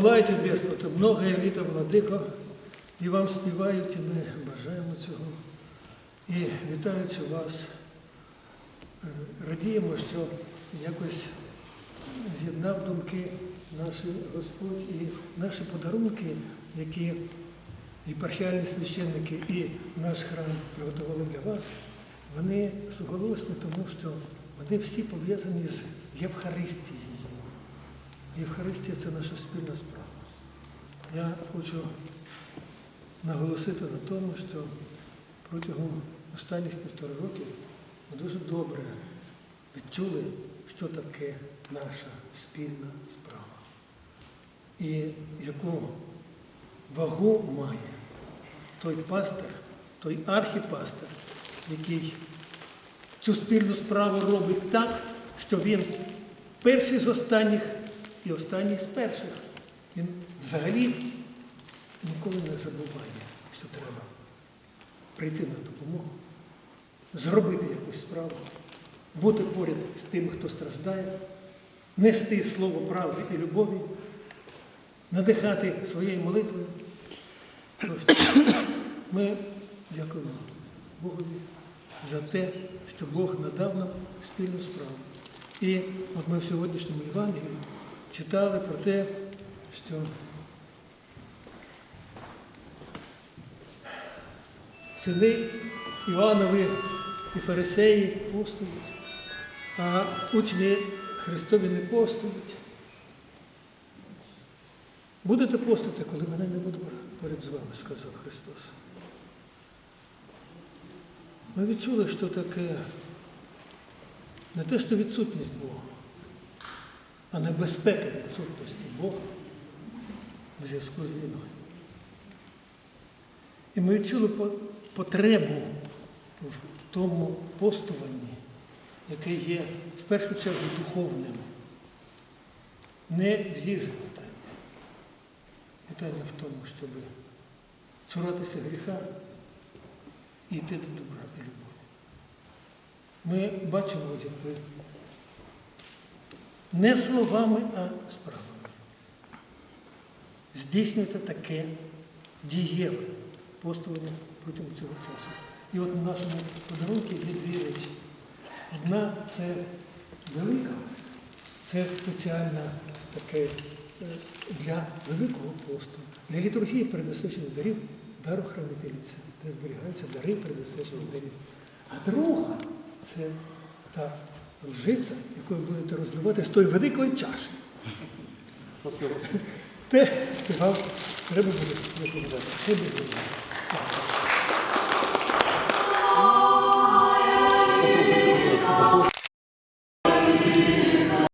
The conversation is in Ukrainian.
Возвелайте Деспоту, многое літо, владико, і вам співають, і ми бажаємо цього. І вітаючи вас, е, радіємо, що якось з'єднав думки наш Господь і наші подарунки, які єпархіальні священники і наш храм приготували для вас, вони суголосні, тому що вони всі пов'язані з Євхаристією. Євхаристія це наша спільна справа. Я хочу наголосити на тому, що протягом останніх півтора років ми дуже добре відчули, що таке наша спільна справа. І яку вагу має той пастир, той архіпастир, який цю спільну справу робить так, що він перший з останніх і останній з перших. Він взагалі ніколи не забуває, що треба прийти на допомогу, зробити якусь справу, бути поряд з тим, хто страждає, нести слово правди і любові, надихати своєю молитвою. Ми дякуємо Богові за те, що Бог надав нам спільну справу. І от ми в сьогоднішньому Євангелії читали про те, що сини Іоаннови і фарисеї постують, а учні Христові не постують. Будете постити, коли мене не буде поряд з вами, сказав Христос. Ми відчули, що таке не те, що відсутність Бога, а небезпека відсутності Бога в зв'язку з війною. І ми відчули потребу в тому постуванні, яке є в першу чергу духовним, не в їжі питання. Питання в тому, щоб цуратися гріха і йти до добра і любові. Ми бачимо, як ви не словами, а справами. Здійснюєте таке дієве постування протягом цього часу. І от в нашому подарунку є дві речі. Одна це велика, це спеціальна таке е, для великого посту, для літургії передосвячених дарів дарохранительниця, де зберігаються дари передосвячених дарів. А друга це та лжиця, якою будете розливати з тої великої чаші. Те, вам треба буде виповідати.